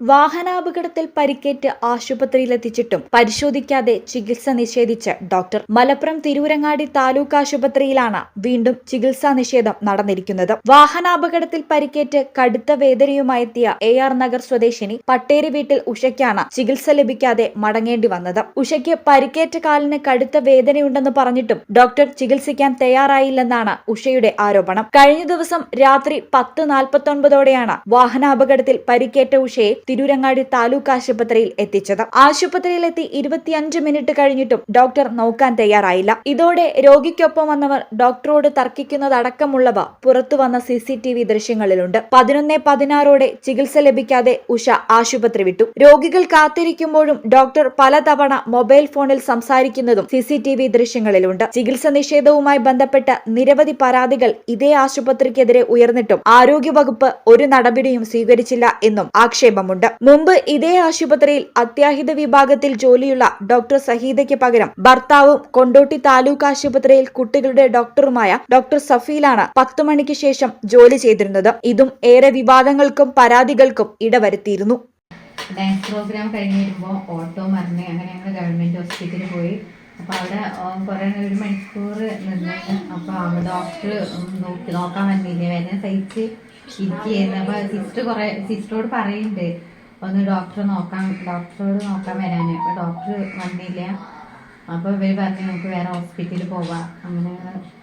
വാഹനാപകടത്തിൽ പരിക്കേറ്റ് ആശുപത്രിയിലെത്തിച്ചിട്ടും പരിശോധിക്കാതെ ചികിത്സ നിഷേധിച്ച് ഡോക്ടർ. മലപ്പുറം തിരൂരങ്ങാടി താലൂക്ക് ആശുപത്രിയിലാണ് വീണ്ടും ചികിത്സാ നിഷേധം നടന്നിരിക്കുന്നത്. വാഹനാപകടത്തിൽ പരിക്കേറ്റ് കടുത്ത വേദനയുമായെത്തിയ എ ആർ നഗർ സ്വദേശിനി പട്ടേരി വീട്ടിൽ ഉഷയ്ക്കാണ് ചികിത്സ ലഭിക്കാതെ മടങ്ങേണ്ടി വന്നത്. ഉഷയ്ക്ക് പരിക്കേറ്റ കാലിന് കടുത്ത വേദനയുണ്ടെന്ന് പറഞ്ഞിട്ടും ഡോക്ടർ ചികിത്സിക്കാൻ തയ്യാറായില്ലെന്നാണ് ഉഷയുടെ ആരോപണം. കഴിഞ്ഞ ദിവസം രാത്രി പത്ത് നാൽപ്പത്തൊൻപതോടെയാണ് വാഹനാപകടത്തിൽ പരിക്കേറ്റ ഉഷയെ തിരൂരങ്ങാടി താലൂക്ക് ആശുപത്രിയിൽ എത്തിച്ചത്. ആശുപത്രിയിലെത്തി ഇരുപത്തിയഞ്ച് മിനിറ്റ് കഴിഞ്ഞിട്ടും ഡോക്ടർ നോക്കാൻ തയ്യാറായില്ല. ഇതോടെ രോഗിക്കൊപ്പം വന്നവർ ഡോക്ടറോട് തർക്കിക്കുന്നതടക്കമുള്ളവ പുറത്തു വന്ന സി സി ടി വി ദൃശ്യങ്ങളിലുണ്ട്. പതിനൊന്ന് പതിനാറോടെ ചികിത്സ ലഭിക്കാതെ ഉഷ ആശുപത്രി വിട്ടു. രോഗികൾ കാത്തിരിക്കുമ്പോഴും ഡോക്ടർ പലതവണ മൊബൈൽ ഫോണിൽ സംസാരിക്കുന്നതും സി സി ടി വി ദൃശ്യങ്ങളിലുണ്ട്. ചികിത്സ നിഷേധവുമായി ബന്ധപ്പെട്ട നിരവധി പരാതികൾ ഇതേ ആശുപത്രിക്കെതിരെ ഉയർന്നിട്ടും ആരോഗ്യവകുപ്പ് ഒരു നടപടിയും സ്വീകരിച്ചില്ല എന്നും ആക്ഷേപമുണ്ട്. മുമ്പ് ഇതേ ആശുപത്രിയിൽ അത്യാഹിത വിഭാഗത്തിൽ ജോലിയുള്ള ഡോക്ടർ സഹീദയ്ക്ക് പകരം ഭർത്താവും കൊണ്ടോട്ടി താലൂക്ക് ആശുപത്രിയിൽ കുട്ടികളുടെ ഡോക്ടറുമായ ഡോക്ടർ സഫീലാണ് പത്തു മണിക്ക് ശേഷം ജോലി ചെയ്തിരുന്നത്. ഇതും ഏറെ വിവാദങ്ങൾക്കും പരാതികൾക്കും ഇടവരുത്തിയിരുന്നു. ഡാൻസ് പ്രോഗ്രാം കഴിഞ്ഞ് വരുമ്പോൾ ഓട്ടോ മറിഞ്ഞ് അങ്ങനെ ഞങ്ങൾ ഗവൺമെന്റ് ഹോസ്പിറ്റലിൽ പോയി. അപ്പോൾ അവിടെ കുറേ ഒരു മണിക്കൂർ നിന്ന് അപ്പോൾ അവിടെ ഡോക്ടർ നോക്കി നോക്കാൻ വന്നില്ലേ? വേദന സഹിച്ച് ഇരിക്കുകയായിരുന്നു. അപ്പോൾ സിസ്റ്റർ കുറേ സിസ്റ്ററോട് പറയുന്നുണ്ട് ഒന്ന് ഡോക്ടറെ നോക്കാൻ ഡോക്ടറോട് നോക്കാൻ വരാൻ അപ്പോൾ ഡോക്ടർ വന്നില്ല. അപ്പോൾ ഇവർ പറഞ്ഞു നമുക്ക് വേറെ ഹോസ്പിറ്റലിൽ പോവാം. അങ്ങനെ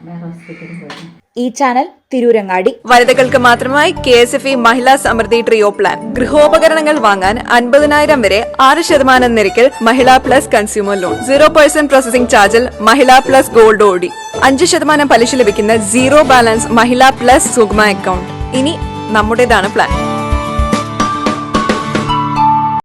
വേറെ ഹോസ്പിറ്റലിൽ പോയി. ഈ ചാനൽ തിരൂരങ്ങാടി. വനിതകൾക്ക് മാത്രമായി K S F E Mahila Samriddhi trio plan ഗൃഹോപകരണങ്ങൾ വാങ്ങാൻ അൻപതിനായിരം വരെ ആറ് ശതമാനം നിരക്കിൽ Mahila plus consumer loan zero percent processing ചാർജിൽ മഹിളാ പ്ലസ് ഗോൾഡ് ഓടി. അഞ്ച് ശതമാനം പലിശ ലഭിക്കുന്ന സീറോ ബാലൻസ് മഹിളാ പ്ലസ് സുഗ്മ അക്കൗണ്ട് ഇനി നമ്മുടേതാണ് പ്ലാൻ